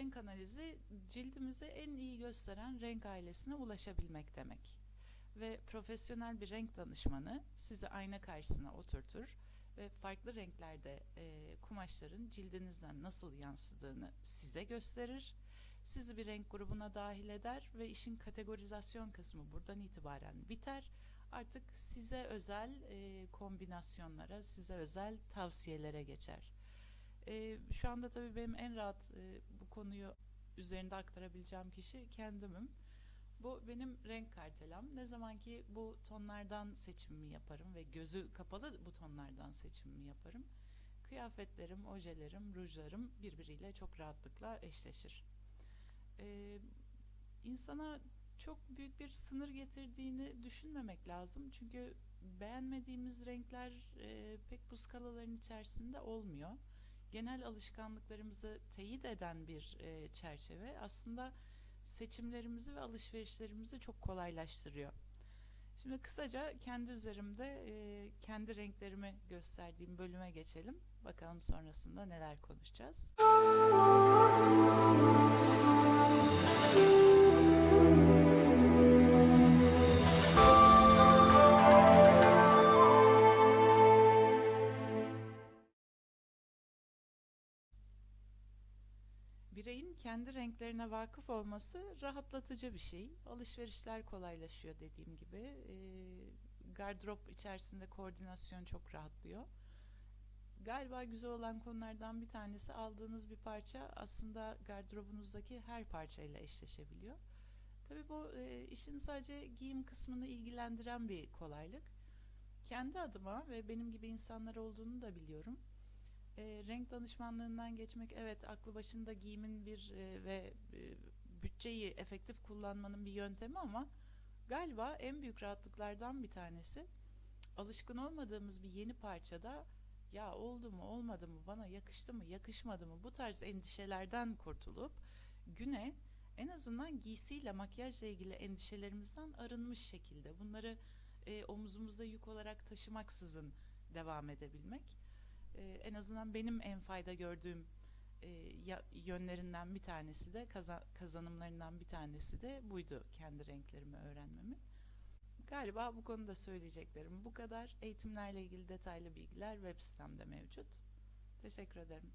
renk analizi cildimizi en iyi gösteren renk ailesine ulaşabilmek demek. Ve profesyonel bir renk danışmanı sizi ayna karşısına oturtur ve farklı renklerde e, kumaşların cildinizden nasıl yansıdığını size gösterir. Sizi bir renk grubuna dahil eder ve işin kategorizasyon kısmı buradan itibaren biter. Artık size özel e, kombinasyonlara, size özel tavsiyelere geçer. E, şu anda tabii benim en rahat e, konuyu üzerinde aktarabileceğim kişi kendimim. Bu benim renk kartelam. Ne zaman ki bu tonlardan seçimimi yaparım ve gözü kapalı bu tonlardan seçimimi yaparım. Kıyafetlerim, ojelerim, rujlarım birbiriyle çok rahatlıkla eşleşir. Ee, insana çok büyük bir sınır getirdiğini düşünmemek lazım. Çünkü beğenmediğimiz renkler e, pek bu skalaların içerisinde olmuyor. Genel alışkanlıklarımızı teyit eden bir e, çerçeve aslında seçimlerimizi ve alışverişlerimizi çok kolaylaştırıyor. Şimdi kısaca kendi üzerimde e, kendi renklerimi gösterdiğim bölüme geçelim. Bakalım sonrasında neler konuşacağız. Bireyin kendi renklerine vakıf olması rahatlatıcı bir şey. Alışverişler kolaylaşıyor dediğim gibi. E, gardırop içerisinde koordinasyon çok rahatlıyor. Galiba güzel olan konulardan bir tanesi aldığınız bir parça aslında gardırobunuzdaki her parçayla eşleşebiliyor. Tabii bu e, işin sadece giyim kısmını ilgilendiren bir kolaylık. Kendi adıma ve benim gibi insanlar olduğunu da biliyorum. E, renk danışmanlığından geçmek evet aklı başında giyimin bir e, ve e, bütçeyi efektif kullanmanın bir yöntemi ama galiba en büyük rahatlıklardan bir tanesi alışkın olmadığımız bir yeni parçada ya oldu mu olmadı mı bana yakıştı mı yakışmadı mı? bu tarz endişelerden kurtulup güne en azından giysiyle makyajla ilgili endişelerimizden arınmış şekilde bunları e, omuzumuzda yük olarak taşımaksızın devam edebilmek e, en azından benim en fayda gördüğüm e, yönlerinden bir tanesi de kaza, kazanımlarından bir tanesi de buydu kendi renklerimi öğrenmemin. Galiba bu konuda söyleyeceklerim bu kadar. Eğitimlerle ilgili detaylı bilgiler web sitemde mevcut. Teşekkür ederim.